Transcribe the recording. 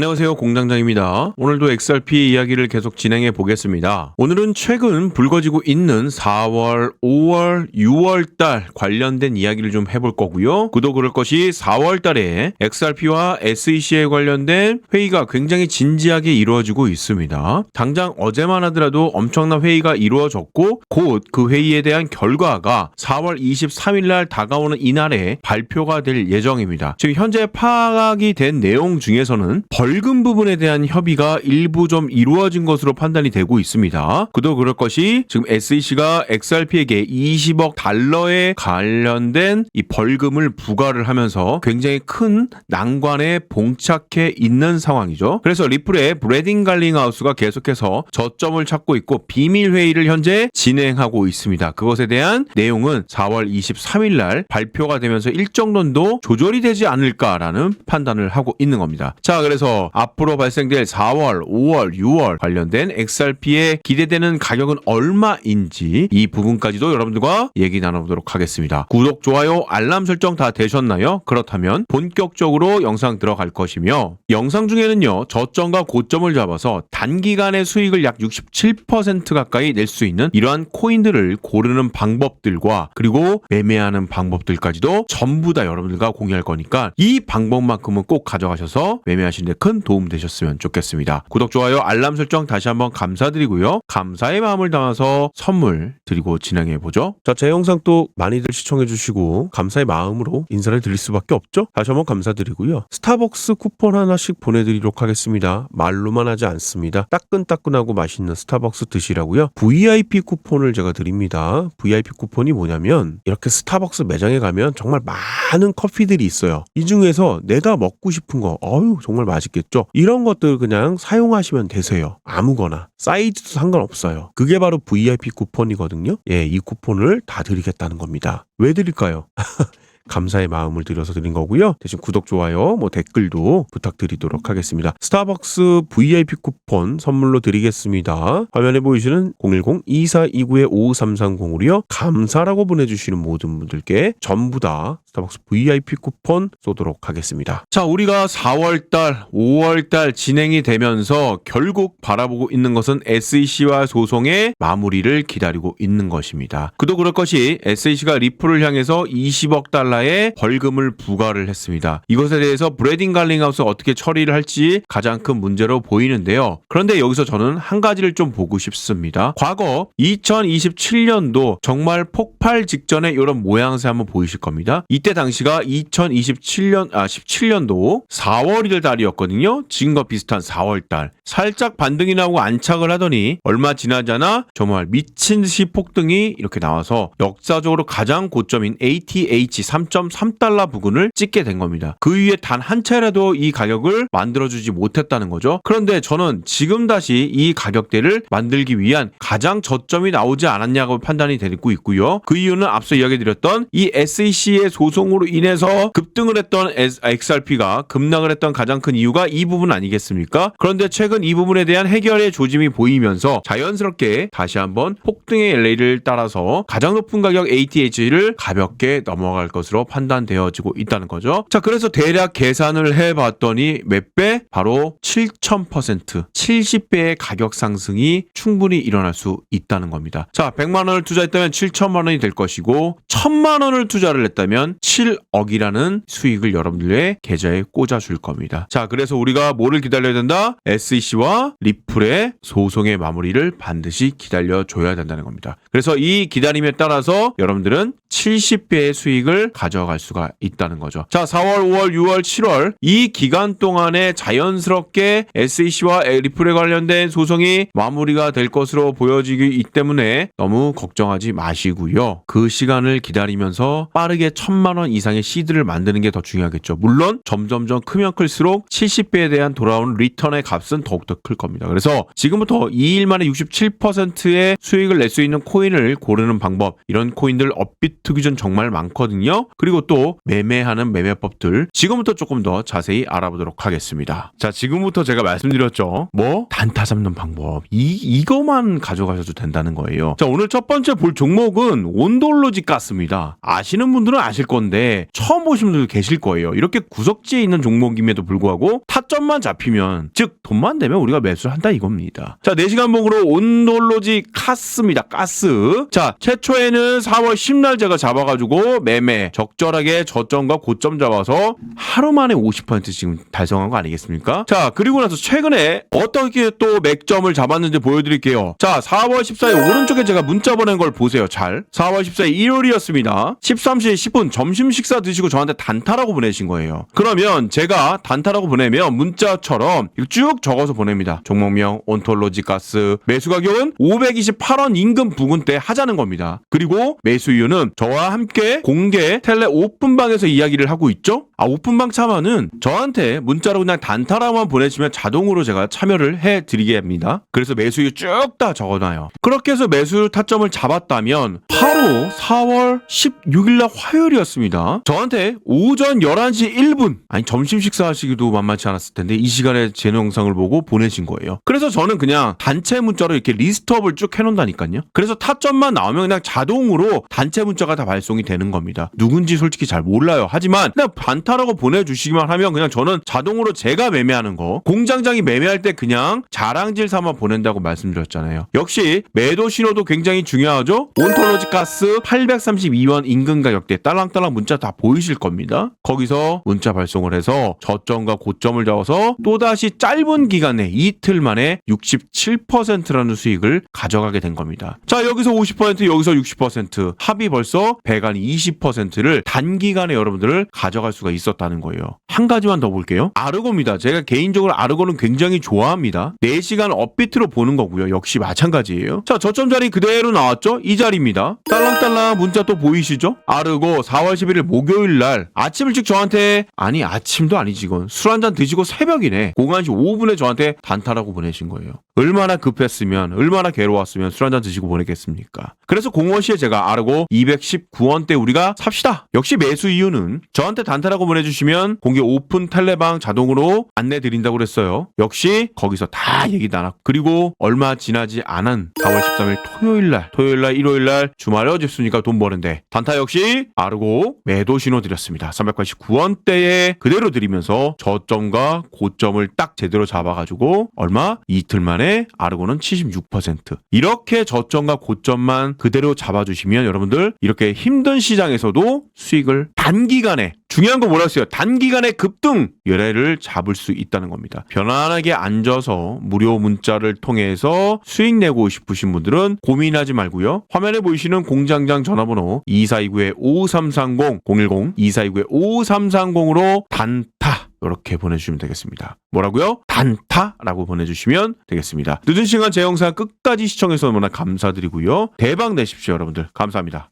안녕하세요 공장장입니다. 오늘도 XRP 이야기를 계속 진행해 보겠습니다. 오늘은 최근 불거지고 있는 4월, 5월, 6월 달 관련된 이야기를 좀 해볼 거고요. 그도 그럴 것이 4월 달에 XRP와 SEC에 관련된 회의가 굉장히 진지하게 이루어지고 있습니다. 당장 어제만 하더라도 엄청난 회의가 이루어졌고 곧 그 회의에 대한 결과가 4월 23일 날 다가오는 이날에 발표가 될 예정입니다. 지금 현재 파악이 된 내용 중에서는 벌금 부분에 대한 협의가 일부 좀 이루어진 것으로 판단이 되고 있습니다. 그도 그럴 것이 지금 SEC가 XRP에게 20억 달러에 관련된 이 벌금을 부과를 하면서 굉장히 큰 난관에 봉착해 있는 상황이죠. 그래서 리플의 브레딩 갈링하우스가 계속해서 저점을 찾고 있고 비밀 회의를 현재 진행하고 있습니다. 그것에 대한 내용은 4월 23일 날 발표가 되면서 일정 정도 조절이 되지 않을까라는 판단을 하고 있는 겁니다. 자, 그래서 앞으로 발생될 4월, 5월, 6월 관련된 XRP에 기대되는 가격은 얼마인지 이 부분까지도 여러분들과 얘기 나눠보도록 하겠습니다. 구독, 좋아요, 알람 설정 다 되셨나요? 그렇다면 본격적으로 영상 들어갈 것이며 영상 중에는요 저점과 고점을 잡아서 단기간의 수익을 약 67% 가까이 낼 수 있는 이러한 코인들을 고르는 방법들과 그리고 매매하는 방법들까지도 전부 다 여러분들과 공유할 거니까 이 방법만큼은 꼭 가져가셔서 매매하시는데 큰 도움 되셨으면 좋겠습니다. 구독, 좋아요, 알람 설정 다시 한번 감사드리고요. 감사의 마음을 담아서 선물 드리고 진행해 보죠. 자, 제 영상 또 많이들 시청해 주시고 감사의 마음으로 인사를 드릴 수밖에 없죠. 다시 한번 감사드리고요. 스타벅스 쿠폰 하나씩 보내드리도록 하겠습니다. 말로만 하지 않습니다. 따끈따끈하고 맛있는 스타벅스 드시라고요. VIP 쿠폰을 제가 드립니다. VIP 쿠폰이 뭐냐면 이렇게 스타벅스 매장에 가면 정말 많은 커피들이 있어요. 이 중에서 내가 먹고 싶은 거, 어유 정말 맛있 겠죠. 이런 것들 그냥 사용하시면 되세요. 아무거나 사이즈도 상관없어요. 그게 바로 VIP 쿠폰이거든요. 예, 이 쿠폰을 다 드리겠다는 겁니다. 왜 드릴까요? 감사의 마음을 들여서 드린 거고요. 대신 구독, 좋아요, 뭐 댓글도 부탁드리도록 하겠습니다. 스타벅스 VIP 쿠폰 선물로 드리겠습니다. 화면에 보이시는 010-2429-5330으로요. 감사라고 보내주시는 모든 분들께 전부 다 스타벅스 VIP 쿠폰 쏘도록 하겠습니다. 자, 우리가 4월달, 5월달 진행이 되면서 결국 바라보고 있는 것은 SEC와 소송의 마무리를 기다리고 있는 것입니다. 그도 그럴 것이 SEC가 리플을 향해서 20억 달러 의 벌금을 부과를 했습니다. 이것에 대해서 브레딩 갈링하우스 어떻게 처리를 할지 가장 큰 문제로 보이는데요. 그런데 여기서 저는 한 가지를 좀 보고 싶습니다. 과거 2027년도 정말 폭발 직전에 이런 모양새 한번 보이실 겁니다. 이때 당시가 2027년 아 17년도 4월일 달이었거든요. 지금과 비슷한 4월 달. 살짝 반등이 나오고 안착을 하더니 얼마 지나지 않아 정말 미친 듯이 폭등이 이렇게 나와서 역사적으로 가장 고점인 ATH 3.3달러 부근을 찍게 된 겁니다. 그 위에 단 한 차례라도 이 가격을 만들어주지 못했다는 거죠. 그런데 저는 지금 다시 이 가격대를 만들기 위한 가장 저점이 나오지 않았냐고 판단이 되고 있고요. 그 이유는 앞서 이야기드렸던 이 SEC의 소송으로 인해서 급등을 했던 XRP가 급락을 했던 가장 큰 이유가 이 부분 아니겠습니까? 그런데 최근 이 부분에 대한 해결의 조짐이 보이면서 자연스럽게 다시 한번 폭등의 LA를 따라서 가장 높은 가격 ATH를 가볍게 넘어갈 것 으로 판단되어지고 있다는 거죠. 자, 그래서 대략 계산을 해봤더니 몇 배? 바로 7000%, 70배의 가격 상승이 충분히 일어날 수 있다는 겁니다. 자, 100만 원을 투자했다면 7천만 원이 될 것이고 1000만 원을 투자를 했다면 7억이라는 수익을 여러분들의 계좌에 꽂아줄 겁니다. 자, 그래서 우리가 뭐를 기다려야 된다? SEC와 리플의 소송의 마무리를 반드시 기다려줘야 된다는 겁니다. 그래서 이 기다림에 따라서 여러분들은 70배의 수익을 가져갈 수가 있다는 거죠. 자, 4월, 5월, 6월, 7월 이 기간 동안에 자연스럽게 SEC와 리플에 관련된 소송이 마무리가 될 것으로 보여지기 때문에 너무 걱정하지 마시고요. 그 시간을 기다리면서 빠르게 천만 원 이상의 시드를 만드는 게 더 중요하겠죠. 물론 점점점 크면 클수록 70배에 대한 돌아오는 리턴의 값은 더욱더 클 겁니다. 그래서 지금부터 2일 만에 67%의 수익을 낼 수 있는 코인을 고르는 방법 이런 코인들 업비트 기준 정말 많거든요. 그리고 또 매매하는 매매법들 지금부터 조금 더 자세히 알아보도록 하겠습니다. 자, 지금부터 제가 말씀드렸죠. 뭐 단타 잡는 방법. 이 이거만 가져가셔도 된다는 거예요. 자, 오늘 첫 번째 볼 종목은 온돌로지 가스입니다. 아시는 분들은 아실 건데 처음 보신 분들 계실 거예요. 이렇게 구석지에 있는 종목임에도 불구하고 타점만 잡히면 즉 돈만 되면 우리가 매수를 한다 이겁니다. 자, 4시간 봉으로 온돌로지 카스입니다. 가스. 자, 최초에는 4월 10날 제가 잡아가지고 매매 적절하게 저점과 고점 잡아서 하루 만에 50% 지금 달성한 거 아니겠습니까? 자, 그리고 나서 최근에 어떻게 또 맥점을 잡았는지 보여드릴게요. 자, 4월 14일 오른쪽에 제가 문자 보낸 걸 보세요. 잘. 4월 14일 일요일이었습니다. 13시 10분 점심 식사 드시고 저한테 단타라고 보내신 거예요. 그러면 제가 단타라고 보내면 문자처럼 쭉 적어서 보냅니다. 종목명 온톨로지 가스 매수 가격은 528원 인근 부근대 하자는 겁니다. 그리고 매수 이유는 저와 함께 공개 텔레 오픈방에서 이야기를 하고 있죠. 아 오픈방 참여는 저한테 문자로 그냥 단타라만 보내시면 자동으로 제가 참여를 해드리게 합니다. 그래서 매수 이유 쭉다 적어놔요. 그렇게 해서 매수 타점을 잡았다면 바로 4월 16일날 화요일이었습니다. 저한테 오전 11시 1분 아니 점심 식사하시기도 만만치 않았을 텐데 이 시간에 제 영상을 보고 보내신 거예요. 그래서 저는 그냥 단체 문자로 이렇게 리스트업을 쭉 해놓는다니까요. 그래서 타점만 나오면 그냥 자동으로 단체 문자가 다 발송이 되는 겁니다. 누군 지 솔직히 잘 몰라요. 하지만 그냥 반타라고 보내주시기만 하면 그냥 저는 자동으로 제가 매매하는 거 공장장이 매매할 때 그냥 자랑질 삼아 보낸다고 말씀드렸잖아요. 역시 매도 신호도 굉장히 중요하죠. 온톨로지 가스 832원 인근 가격대 딸랑딸랑 문자 다 보이실 겁니다. 거기서 문자 발송을 해서 저점과 고점을 잡아서 또다시 짧은 기간에 이틀 만에 67%라는 수익을 가져가게 된 겁니다. 자, 여기서 50% 여기서 60% 합이 벌써 배간 20%를 단기간에 여러분들을 가져갈 수가 있었다는 거예요. 한 가지만 더 볼게요. 아르고입니다. 제가 개인적으로 아르고는 굉장히 좋아합니다. 4시간 업비트로 보는 거고요. 역시 마찬가지예요. 자, 저점 자리 그대로 나왔죠? 이 자리입니다. 딸랑딸랑 문자 또 보이시죠? 아르고 4월 11일 목요일 날 아침 일찍 저한테 아니 아침도 아니지 이건 술 한 잔 드시고 새벽이네 01시 5분에 저한테 단타라고 보내신 거예요. 얼마나 급했으면 얼마나 괴로웠으면 술 한잔 드시고 보냈겠습니까? 그래서 05시에 제가 아르고 219원대 우리가 삽시다. 역시 매수 이유는 저한테 단타라고 보내주시면 공개 오픈 텔레방 자동으로 안내 드린다고 그랬어요. 역시 거기서 다 얘기 나눴고 그리고 얼마 지나지 않은 4월 13일 토요일 날 토요일 날 일요일 날 주말에 어제 쓰니까 돈 버는데 단타 역시 아르고 매도 신호 드렸습니다. 389원대에 그대로 드리면서 저점과 고점을 딱 제대로 잡아가지고 얼마 이틀 만에 아르고는 76% 이렇게 저점과 고점만 그대로 잡아주시면 여러분들 이렇게 힘든 시장에서도 수익을 단기간에 중요한 거 뭐라 했어요? 단기간에 급등 열애를 잡을 수 있다는 겁니다. 편안하게 앉아서 무료 문자를 통해서 수익 내고 싶으신 분들은 고민하지 말고요. 화면에 보이시는 공장장 전화번호 2429-5330 010-2429-5330으로 단타 이렇게 보내주시면 되겠습니다. 뭐라고요? 단타라고 보내주시면 되겠습니다. 늦은 시간 제 영상 끝까지 시청해서 너무나 감사드리고요. 대박 내십시오, 여러분들. 감사합니다.